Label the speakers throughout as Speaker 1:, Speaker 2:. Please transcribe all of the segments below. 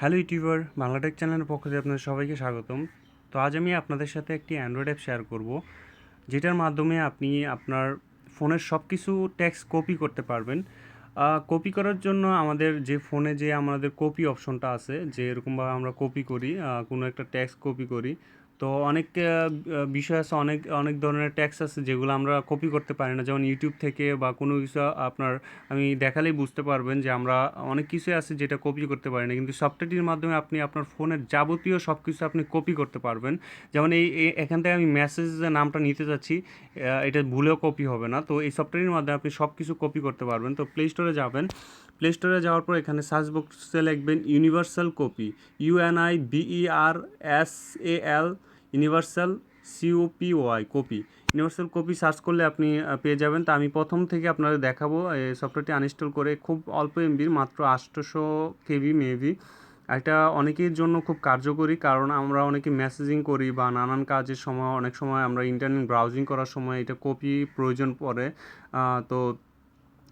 Speaker 1: Hello YouTuber Bangla Tech চ্যানেলের পক্ষ থেকে আপনাদের সবাইকে স্বাগতম। তো আজ আমি আপনাদের সাথে একটি অ্যান্ড্রয়েড অ্যাপ শেয়ার করব, যেটার মাধ্যমে আপনি আপনার ফোনের সব কিছু ট্যাক্স কপি করতে পারবেন। কপি করার জন্য আমাদের যে ফোনে যে আমাদের কপি অপশনটা আছে, যে এরকমভাবে আমরা কপি করি কোনো একটা ট্যাক্স কপি করি তো অনেক বিষয় আছে, অনেক অনেক ধরনের ট্যাক্স আছে যেগুলো আমরা কপি করতে পারি না। যেমন ইউটিউব থেকে বা কোনো কিছু আপনার, আমি দেখালেই বুঝতে পারবেন যে আমরা অনেক কিছুই আছে যেটা কপি করতে পারি না। কিন্তু সফটওয়্যারটির মাধ্যমে আপনি আপনার ফোনের যাবতীয় সব কিছু আপনি কপি করতে পারবেন। যেমন এই এখান থেকে আমি মেসেজ নামটা নিতে চাচ্ছি এটা ভুলেও কপি হবে না। তো এই সফটওয়্যারের মাধ্যমে আপনি সব কিছু কপি করতে পারবেন। তো প্লে স্টোরে যাবেন। প্লে স্টোরে যাওয়ার পর এখানে সার্চ বক্সে লিখবেন universal copy U N I V E R S A L universal C O P Y copy. Universal copy search করলে আপনি পেয়ে যাবেন। তা আমি প্রথম থেকে আপনাদের দেখাবো। সফটওয়্যারটি আনইনস্টল করে খুব অল্প এমবির মাত্র আটশোশো কেবি মেবি এটা অনেকের জন্য খুব কার্যকরী, কারণ আমরা অনেকে মেসেজিং করি বা নানান কাজের সময়, অনেক সময় আমরা ইন্টারনেট ব্রাউজিং করার সময় এটা কপি প্রয়োজন পড়ে। তো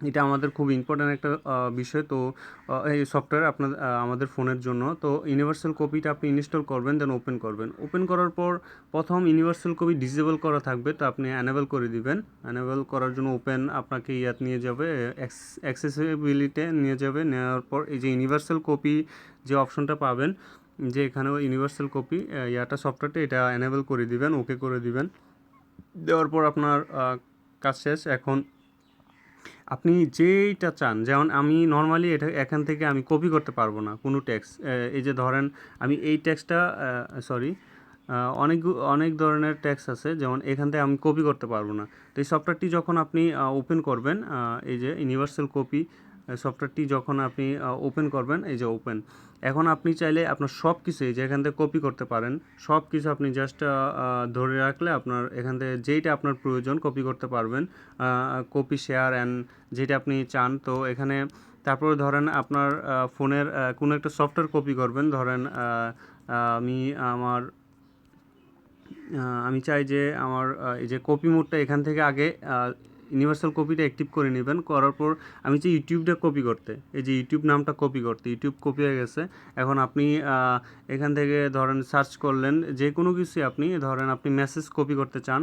Speaker 1: এটা আমাদের খুব ইম্পর্ট্যান্ট একটা বিষয়। তো এই সফটওয়্যার আপনার আমাদের ফোনের জন্য। তো ইউনিভার্সাল কপিটা আপনি ইনস্টল করবেন দেন ওপেন করবেন। ওপেন করার পর প্রথম ইউনিভার্সাল কপি ডিসেবল করা থাকবে, তো আপনি অ্যানেবল করে দিবেন। অ্যানেবল করার জন্য ওপেন আপনাকে ইয়াত নিয়ে যাবে অ্যাক্সেসিবিলিটি নিয়ে যাবে। নেওয়ার পর এই যে ইউনিভার্সাল কপি যে অপশনটা পাবেন, যে এখানেও ইউনিভার্সাল কপি ইয়াটা সফটওয়্যারটা এটা অ্যানেবল করে দিবেন ওকে করে দিবেন। দেওয়ার পর আপনার কাজ শেষ। এখন আপনি যেইটা চান, যেমন আমি নর্মালি এটা এখান থেকে আমি কপি করতে পারব না কোনো ট্যাক্স এই যে ধরেন আমি এই ট্যাক্সটা সরি অনেক অনেক ধরনের ট্যাক্স আছে, যেমন এখান থেকে আমি কপি করতে পারব না। তো এই সফটওয়্যারটি যখন আপনি ওপেন করবেন এই যে ইউনিভার্সাল কপি সফটওয়্যারটি যখন আপনি ওপেন করবেন, এই যে ওপেন এখন আপনি চাইলে আপনার সব কিছু এই যে এখান থেকে কপি করতে পারেন। সব কিছু আপনি জাস্ট ধরে রাখলে আপনার এখান থেকে যেইটা আপনার প্রয়োজন কপি করতে পারবেন। কপি শেয়ার অ্যান্ড যেটা আপনি চান। তো এখানে তারপরে ধরেন আপনার ফোনের কোনো একটা সফটওয়্যার কপি করবেন। ধরেন আমি আমার আমি চাই যে আমার এই যে কপি মোডটা এখান থেকে আগে ইউনিভার্সাল কপিটা অ্যাক্টিভ করে নেবেন, করার পর আমি যে ইউটিউবটা কপি করতে, এই যে ইউটিউব নামটা কপি করতে ইউটিউব কপি হয়ে গেছে। এখন আপনি এখান থেকে ধরেন সার্চ করলেন, যে কোনো কিছু আপনি, ধরেন আপনি মেসেজ কপি করতে চান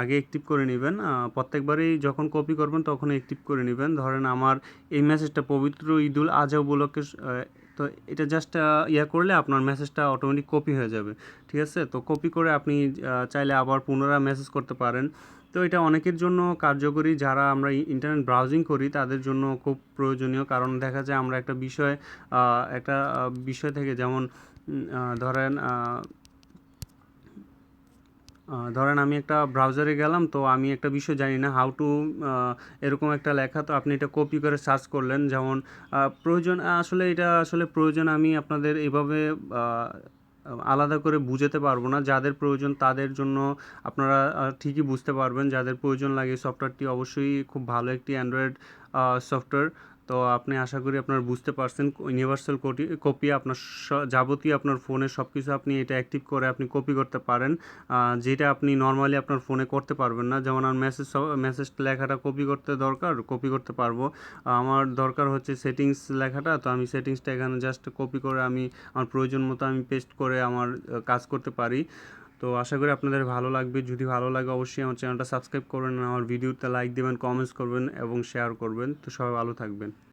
Speaker 1: আগে অ্যাক্টিভ করে নেবেন প্রত্যেকবারই যখন কপি করবেন তখন অ্যাক্টিভ করে নেবেন। ধরেন আমার এই মেসেজটা পবিত্র ঈদুল আজহা উপলক্ষে তো এটা জাস্ট ইয়া করলে আপনার মেসেজটা অটোমেটিক কপি হয়ে যাবে, ঠিক আছে? তো কপি করে আপনি চাইলে আবার পুনরায় মেসেজ করতে পারেন। তো এটা অনেকের জন্য কার্যকরী, যারা আমরা ইন্টারনেট ব্রাউজিং করি, তাদের জন্য খুব প্রয়োজনীয়। কারণ দেখা যায় আমরা একটা বিষয় একটা বিষয় থেকে যেমন ধরেন ধরেন আমি একটা ব্রাউজারে গেলাম, তো আমি একটা বিষয় জানি না হাউ টু এরকম একটা লেখা, তো আপনি এটা কপি করে সার্চ করলেন, যেমন প্রয়োজন আসলে এটা আসলে প্রয়োজন আমি আপনাদের এভাবে আলাদা করে বুঝাতে পারব না, যাদের প্রয়োজন তাদের জন্য আপনারা ঠিকই বুঝতে পারবেন, যাদের প্রয়োজন লাগে সফটওয়্যারটি অবশ্যই খুব ভালো একটি অ্যান্ড্রয়েড সফটওয়্যার তো আপনি আশা করি আপনারা বুঝতে পারছেন ইউনিভার্সাল কপি আপনার যাবতীয় আপনার ফোনে সব কিছু আপনি এটা অ্যাক্টিভ করে আপনি কপি করতে পারেন। যেটা আপনি নর্মালি আপনার ফোনে করতে পারবেন না। যেমন আমার মেসেজ মেসেজ লেখাটা কপি করতে দরকার কপি করতে পারব। আমার দরকার হচ্ছে সেটিংস লেখাটা, তো আমি সেটিংসটা এখানে জাস্ট কপি করে আমি, আমার প্রয়োজন মতো আমি পেস্ট করে আমার কাজ করতে পারি। তো আশা করি আপনাদের ভালো লাগবে। যদি ভালো লাগে অবশ্যই আমার চ্যানেলটা সাবস্ক্রাইব করবেন, আমার ভিডিওতে লাইক দেবেন কমেন্টস করবেন এবং শেয়ার করবেন। তো সবাই ভালো থাকবেন।